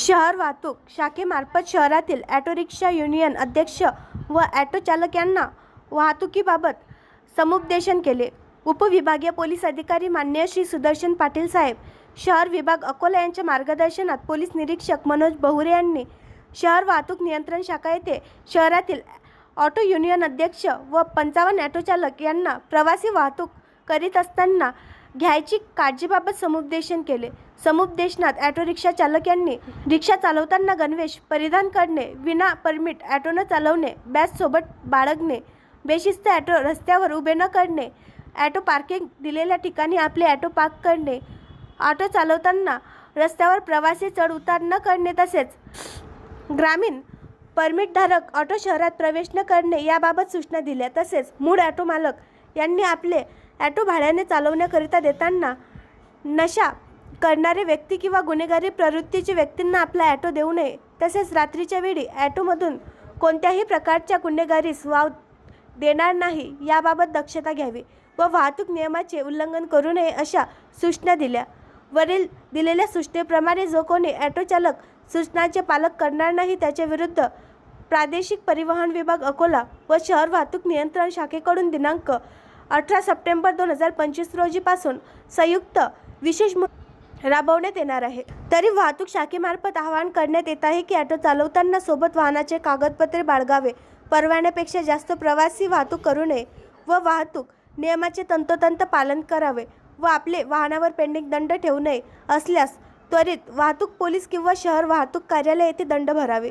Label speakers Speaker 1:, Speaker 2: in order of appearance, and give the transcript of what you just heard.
Speaker 1: शहर वाहतूक शाखेमार्फत शहरातील ॲटो रिक्षा युनियन अध्यक्ष व ॲटो चालक यांना वाहतुकीबाबत समुपदेशन केले. उपविभागीय पोलीस अधिकारी मान्य श्री सुदर्शन पाटील साहेब शहर विभाग अकोला यांच्या मार्गदर्शनात पोलीस निरीक्षक मनोज बहुरे यांनी शहर वाहतूक नियंत्रण शाखा येथे शहरातील ऑटो युनियन अध्यक्ष व पंचावन्न ॲटो चालक यांना प्रवासी वाहतूक करीत असताना घ्यायची काळजीबाबत समुपदेशन केले. समुपदेशनात ॲटो रिक्षा चालक यांनी रिक्षा चालवताना गणवेश परिधान करणे विना परमिट ॲटो न चालवणे बॅच सोबत बाळगणे बेशिस्त ॲटो रस्त्यावर उभे न करणे ॲटो पार्किंग दिलेल्या ठिकाणी आपले ॲटो पार्क करणे ऑटो चालवताना रस्त्यावर प्रवासी चढ उतार न करणे तसेच ग्रामीण परमिटधारक ऑटो शहरात प्रवेश न करणे याबाबत सूचना दिल्या. तसेच मूळ ॲटो मालक यांनी आपले ॲटो भाड्याने चालवण्याकरिता देताना नशा करणारे व्यक्ती किंवा गुन्हेगारी प्रवृत्तीचे व्यक्तींना आपला ॲटो देऊ नये. तसेच रात्रीच्या वेळी ॲटोमधून कोणत्याही प्रकारच्या गुन्हेगारीस वाव देणार नाही याबाबत दक्षता घ्यावी व वाहतूक नियमाचे उल्लंघन करू नये अशा सूचना दिल्या. वरील दिलेल्या सूचनेप्रमाणे जो कोणी ॲटो चालक सूचनाचे पालक करणार नाही त्याच्या विरुद्ध प्रादेशिक परिवहन विभाग अकोला व शहर वाहतूक नियंत्रण शाखेकडून दिनांक अठरा सप्टेंबर दोन हजार पंचवीस रोजीपासून संयुक्त विशेष राबवण्यात येणार आहे. तरी वाहतूक शाखेमार्फत आवाहन करण्यात येत आहे की ऑटो चालवताना सोबत वाहनाचे कागदपत्रे बाळगावे. परवान्यापेक्षा जास्त प्रवासी वाहतूक करू नये व वाहतूक नियमाचे तंतोतंत पालन करावे व आपले वाहनावर पेंडिंग दंड ठेवू नये असल्यास त्वरित वाहतूक पोलीस किंवा शहर वाहतूक कार्यालय येथे दंड भरावे.